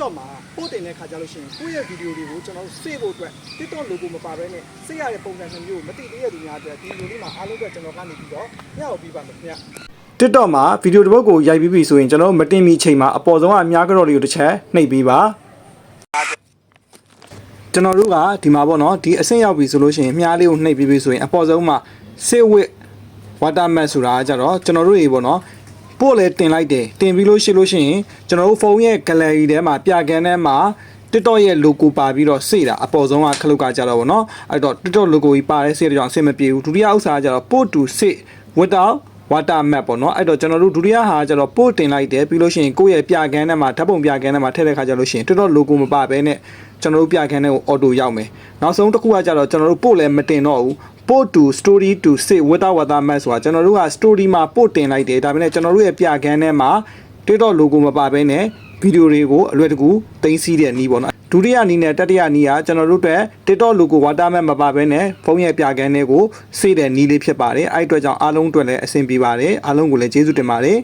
တော့မှာပို့တင်တဲ့ခါကြလို့ရှိရင်ကိုယ့်ရဲ့ဗီဒီယိုတွေကိုကျွန်တော်တို့စေဖို့အတွက် TikTok logo မပါဘဲနဲ့စေရတဲ့ပုံစံမျိုးကိုမသိသေးတဲ့သူများအတွက်ဒီလိုလေးမှာအားလုံးအတွက်ကျွန်တော်ကနေပြီးတော့ညောက်ပြီးပါမယ်ခင်ဗျ TikTok မှာဗီဒီယိုတစ်ပုဒ်ကိုရိုက်ပြီးပြီဆိုရင်ကျွန်တော်တို့မတင်မီချိန်မှာအပေါ်ဆုံးကအများကြော်လေးကိုတစ်ချက်နှိပ်ပြီးပါကျွန်တော်တို့ကဒီမှာပေါ့နော်ဒီအဆင့်ရောက်ပြီဆိုလို့ရှိရင်မြားလေးကိုနှိပ်ပြီးပြီဆိုရင်အပေါ်ဆုံးမှာစေဝစ် watermat ဆိုတာကကြတော့ကျွန်တော်တို့ရေပေါ့နော် ပို့လဲတင်လိုက်တယ်တင်ပြီးလို့ရှိလို့ရှိရင်ကျွန်တော်တို့ဖုန်းရဲ့ gallery ထဲမှာပြကန်းထဲမှာ TikTok ရဲ့ logo ပါပြီးတော့စေတာအပေါ်ဆုံးကခလုတ်ကကြတော့ဗောနော်အဲ့တော့ TikTok logo ကြီးပါတဲ့စေတဲ့ကြောင့်အဆင်မပြေဘူးဒုတိယဥစ္စာကကြတော့ post to စေ without water map ပေါ့နော်အဲ့တော့ကျွန်တော်တို့ဒုတိယဟာကျတော့ပို့တင်လိုက်တယ်ပြီးလို့ရှိရင်ကိုယ့်ရဲ့ပြကန်းထဲမှာဓာတ်ပုံပြကန်းထဲမှာထည့်တဲ့ခါကျလို့ရှိရင် TikTok logo မပါဘဲနဲ့ကျွန်တော်တို့ပြကန်းထဲကို auto ရောက်မယ်နောက်ဆုံးတစ်ခုကကျတော့ကျွန်တော်တို့ပို့လည်းမတင်တော့ဘူး ပို့ to story to say without water map ဆိုတာကျွန်တော်တို့က story မှာပို့တင်လိုက်တယ်ဒါပေမဲ့ကျွန်တော်တို့ရဲ့ပြကန်းထဲမှာ TikTok logo မပါဘဲနဲ့ဗီဒီယိုတွေကိုအလွယ်တကူတင်စီးတဲ့နည်းပေါ့နော်ဒုတိယနည်းနဲ့တတိယနည်းကကျွန်တော်တို့အတွက် TikTok logo water map မပါဘဲနဲ့ဖုန်းရဲ့ပြကန်းတွေကိုစေးတဲ့နည်းလေးဖြစ်ပါတယ်အဲ့ဒီအတွက်ကြောင့်အားလုံးအတွက်လည်းအဆင်ပြေပါတယ်အားလုံးကိုလည်းကျေးဇူးတင်ပါတယ်